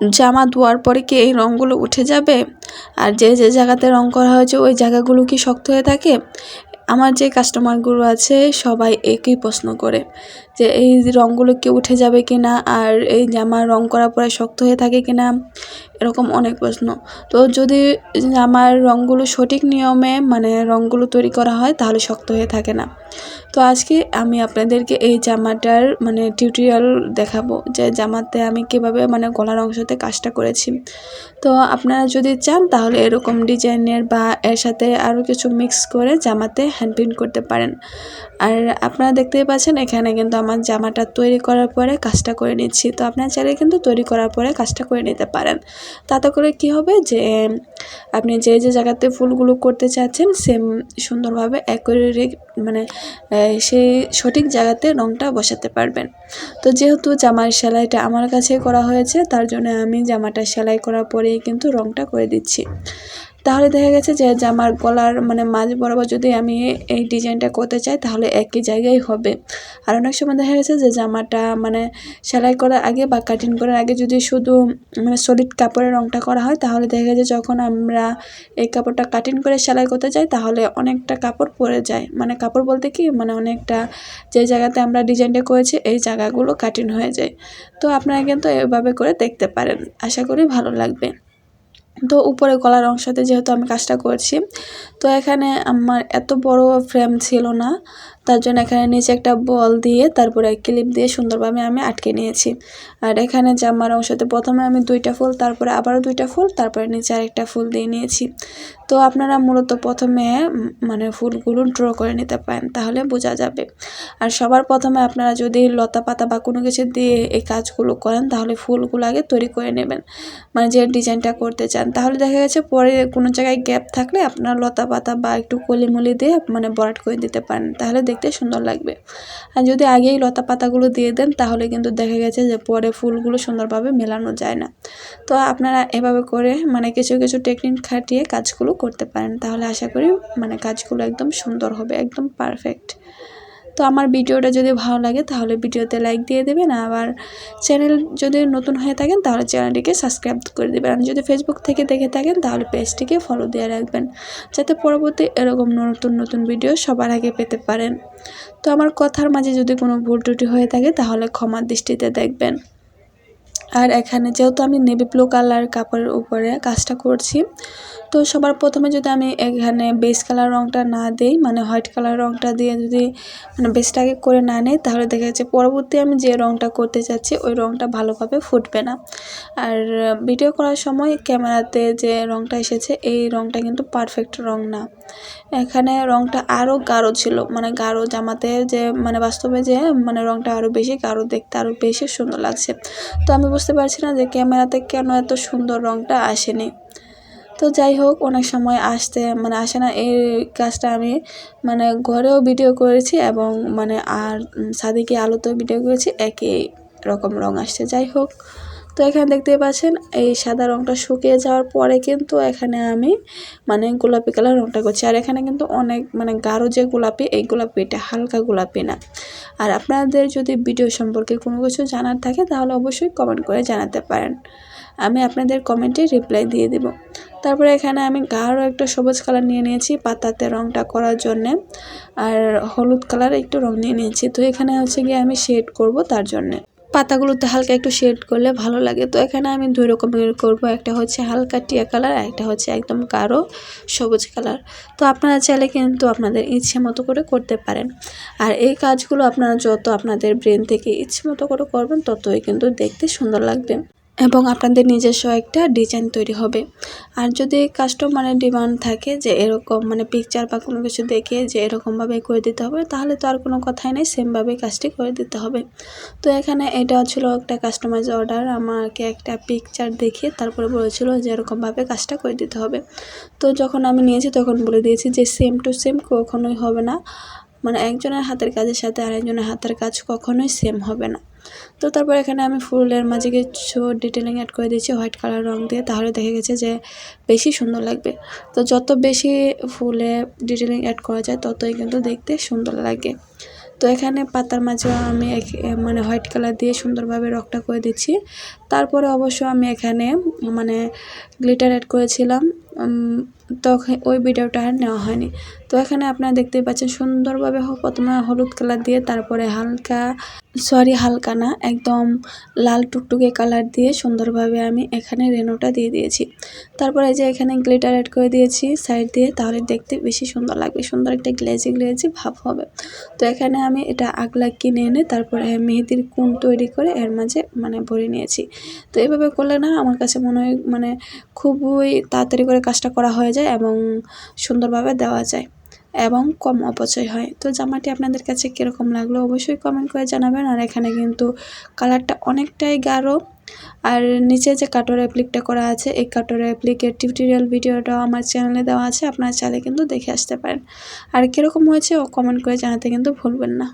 জামা ধোয়ার পরে কি এই রঙগুলো উঠে যাবে? আর যে যে জায়গাতে রং করা হয়েছে, ওই জায়গাগুলো কি শক্ত হয়ে থাকে? আমার যে কাস্টমারগুলো আছে, সবাই একই প্রশ্ন করে যে, এই রঙগুলো কি উঠে যাবে কি না আর এই জামা রং করার পরে শক্ত হয়ে থাকে কি না এরকম অনেক প্রশ্ন। তো যদি আমার রঙগুলো সঠিক নিয়মে মানে রঙগুলো তৈরি করা হয়, তাহলে শক্ত হয়ে থাকে না। তো আজকে আমি আপনাদেরকে এই জামাটার মানে টিউটোরিয়াল দেখাবো যে জামাতে আমি কীভাবে মানে গলার অংশতে কাজটা করেছি। তো আপনারা যদি চান, তাহলে এরকম ডিজাইনের বা এর সাথে আরও কিছু মিক্স করে জামাতে হ্যান্ড করতে পারেন। আর আপনারা দেখতেই পাচ্ছেন, এখানে কিন্তু আমার জামাটা তৈরি করার পরে কাজটা করে নিচ্ছি। তো আপনারা চাইলে কিন্তু তৈরি করার পরে কাজটা করে নিতে পারেন। তাতে করে কি হবে যে, আপনি যে যে জায়গাতে ফুলগুলো করতে চাচ্ছেন, সেম সুন্দরভাবে অ্যাকুরেট মানে সেই সঠিক জায়গাতে রঙটা বসাতে পারবেন। তো যেহেতু জামার সেলাইটা আমার কাছে করা হয়েছে, তার জন্য আমি জামাটা সেলাই করার পরেই কিন্তু রঙটা করে দিচ্ছি। তাহলে দেখা গেছে যে জামার গলার মানে মাঝ বরাবর যদি আমি এই ডিজাইনটা করতে চাই, তাহলে একই জায়গায় হবে। আর অনেক সময় দেখা গেছে যে জামাটা মানে সেলাই করার আগে বা কাটিং করার আগে যদি শুধু মানে সলিড কাপড়ের রঙটা করা হয়, তাহলে দেখা গেছে যখন আমরা এই কাপড়টা কাটিং করে সেলাই করতে যাই, তাহলে অনেকটা কাপড় পরে যায়। মানে কাপড় বলতে কি? মানে অনেকটা যে জায়গাতে আমরা ডিজাইনটা করেছি, এই জায়গাগুলো কাটিং হয়ে যায়। তো আপনারা কিন্তু এভাবে করে দেখতে পারেন। আশা করি ভালো লাগবে। তো উপরে গলার অংশতে যেহেতু আমি কাজটা করছি, তো এখানে আমার এত বড় ফ্রেম ছিল না। তার জন্য এখানে নিচে একটা বল দিয়ে তারপরে ক্লিপ দিয়ে সুন্দরভাবে আমি আটকে নিয়েছি। আর এখানে জামার অংশতে প্রথমে আমি দুইটা ফুল, তারপরে আবারও দুইটা ফুল, তারপরে নিচে আরেকটা ফুল দিয়ে নিয়েছি। তো আপনারা মূলত প্রথমে মানে ফুলগুলো ড্র করে নিতে পারেন, তাহলে বোঝা যাবে। আর সবার প্রথমে আপনারা যদি লতা পাতা বা কোনো কিছু দিয়ে এই কাজগুলো করেন, তাহলে ফুলগুলো আগে তৈরি করে নেবেন। মানে যে ডিজাইনটা করতে চান, তাহলে দেখা গেছে পরে কোনো জায়গায় গ্যাপ থাকলে আপনারা লতা পাতা বা একটু কলিমলি দিয়ে মানে বরাট করে দিতে পারেন। তাহলে দেখতে সুন্দর লাগবে। আর যদি আগেই লতা পাতাগুলো দিয়ে দেন, তাহলে কিন্তু দেখা গেছে যে পরে ফুলগুলো সুন্দরভাবে মেলানো যায় না। তো আপনারা এভাবে করে মানে কিছু কিছু টেকনিক খাটিয়ে কাজগুলো করতে পারেন। তাহলে আশা করি মানে কাজগুলো একদম সুন্দর হবে, একদম পারফেক্ট তো আমার ভিডিওটা যদি ভালো লাগে তাহলে ভিডিওতে লাইক দিয়ে দেবেন। আবার চ্যানেল যদি নতুন হয়ে থাকেন তাহলে চ্যানেলটিকে সাবস্ক্রাইব করে দেবেন। আর যদি ফেসবুক থেকে দেখে থাকেন তাহলে পেজটিকে ফলো দিয়ে রাখবেন। যাতে পরবর্তী এরকম নতুন নতুন ভিডিও সবার আগে পেতে পারেন। তো আমার কথার মাঝে যদি কোনো ভুল ত্রুটি হয়ে থাকে তাহলে ক্ষমার দৃষ্টিতে দেখবেন। আর এখানে যেহেতু আমি নেভি ব্লু কালার কাপড়ের উপরে কাজটা করছি, তো সবার প্রথমে যদি আমি এখানে বেস কালার রঙটা না দিই মানে হোয়াইট কালার রঙটা দিয়ে যদি মানে বেসটাকে করে না নেই, তাহলে দেখা যাচ্ছে পরবর্তী আমি যে রঙটা করতে চাচ্ছি ওই রঙটা ভালোভাবে ফুটবে না। আর ভিডিও করার সময় ক্যামেরাতে যে রঙটা এসেছে, এই রঙটা কিন্তু পারফেক্ট রঙ না। এখানে রঙটা আরও গাঢ় ছিল মানে গাঢ় জামাতে যে মানে বাস্তবে যে মানে রঙটা আরও বেশি গাঢ় দেখতে আরও বেশি সুন্দর লাগছে। তো আমি বুঝতে পারছি না যে ক্যামেরাতে কেন এত সুন্দর রঙটা আসেনি। তো যাই হোক, অনেক সময় আসতে মানে আসে না। এই কাজটা আমি মানে ঘরেও ভিডিও করেছি এবং মানে আর সাদিকে আলোতেও ভিডিও করেছি, একই রকম রং আসছে। যাই হোক তো এখানে দেখতে পাচ্ছেন, এই সাদা রঙটা শুকিয়ে যাওয়ার পরে কিন্তু এখানে আমি মানে গোলাপি কালার রঙটা করছি। আর এখানে কিন্তু অনেক মানে গাঢ় যে গোলাপি, এই গোলাপিটা হালকা গোলাপি না। আর আপনাদের যদি ভিডিও সম্পর্কে কোনো কিছু জানার থাকে, তাহলে অবশ্যই কমেন্ট করে জানাতে পারেন। আমি আপনাদের কমেন্টে রিপ্লাই দিয়ে দেব। তারপরে এখানে আমি গাঢ় একটা সবুজ কালার নিয়ে নিয়েছি, পাতাতে রঙটা করার জন্যে। আর হলুদ কালার একটু রং নিয়ে নিয়েছি। তো এখানে হচ্ছে গিয়ে আমি শেড করব তার জন্যে। পাতাগুলোতে হালকা একটু শেড করলে ভালো লাগে। তো এখানে আমি দুই রকমের করব। একটা হচ্ছে হালকা টিয়া কালার আর একটা হচ্ছে একদম গাঢ় সবুজ কালার তো আপনারা চাইলে কিন্তু আপনাদের ইচ্ছে মতো করে করতে পারেন। আর এই কাজগুলো আপনারা যত আপনাদের ব্রেন থেকে ইচ্ছে মতো করে করবেন, ততই কিন্তু দেখতে সুন্দর লাগবে। এবং আপনাদের নিজস্ব একটা ডিজাইন তৈরি হবে। আর যদি কাস্টমারের ডিমান্ড থাকে যে এরকম মানে পিকচার বা কোনো কিছু দেখে যে এরকমভাবে করে দিতে হবে, তাহলে তো আর কোনো কথাই নেই সেমভাবে কাজটি করে দিতে হবে। তো এখানে এটা ছিল একটা কাস্টমাইজ অর্ডার আমাকে একটা পিকচার দেখিয়ে তারপরে বলেছিল যে এরকমভাবে কাজটা করে দিতে হবে। তো যখন আমি নিয়েছি তখন বলে দিয়েছি যে সেম টু সেম কখনোই হবে না। মানে একজনের হাতের কাজের সাথে আরেকজনের হাতের কাজ কখনোই সেম হবে না। তো তারপর এখানে আমি ফুলের মাঝে কিছু ডিটেলিং অ্যাড করে দিয়েছি হোয়াইট কালার রং দিয়ে। তাহলে দেখে গেছে যে বেশি সুন্দর লাগবে। তো যত বেশি ফুলে ডিটেলিং অ্যাড করা যায়, ততই কিন্তু দেখতে সুন্দর লাগে। তো এখানে পাতার মাঝেও আমি মানে হোয়াইট কালার দিয়ে সুন্দরভাবে রকটা করে দিচ্ছি। তারপরে অবশ্য আমি এখানে মানে গ্লিটার অ্যাড করেছিলাম। উম, তো ওখা- ওই ভিডিওটা আর নেওয়া হয়নি। তো এখানে আপনারা দেখতেই পাচ্ছেন সুন্দরভাবে প্রথমে হলুদ কালার দিয়ে তারপরে হালকা সরি হালকা না একদম লাল টুকটুকে কালার দিয়ে সুন্দরভাবে আমি এখানে রেনোটা দিয়ে দিয়েছি। তারপরে যে এখানে গ্লিটার অ্যাড করে দিয়েছি সাইড দিয়ে তাহলে দেখতে বেশি সুন্দর লাগবে। সুন্দর একটা গ্লেজি গ্লেজি ভাব হবে। তো এখানে আমি এটা আগলা কিনে এনে তারপরে মেহেদির কোন তৈরি করে এর মাঝে মানে ভরে নিয়েছি। তো এইভাবে করলে না আমার কাছে মনে হয় মানে খুবই তাড়াতাড়ি করে কাজটা করা হয়ে যায় এবং সুন্দরভাবে দেওয়া যায় এবং কম অপচয় হয়। তো জামাটি আপনাদের কাছে কীরকম লাগল অবশ্যই কমেন্ট করে জানাবেন। আর এখানে কিন্তু কালারটা অনেকটাই গাঢ়। আর নিচে যে কাটোর অ্যাপ্লিকটা করা আছে, এই কাটোর অ্যাপ্লিকের টিউটোরিয়াল ভিডিওটাও আমার চ্যানেলে দেওয়া আছে। আপনারা চাইলে কিন্তু দেখে আসতে পারেন। আর কীরকম হয়েছে ও কমেন্ট করে জানাতে কিন্তু ভুলবেন না।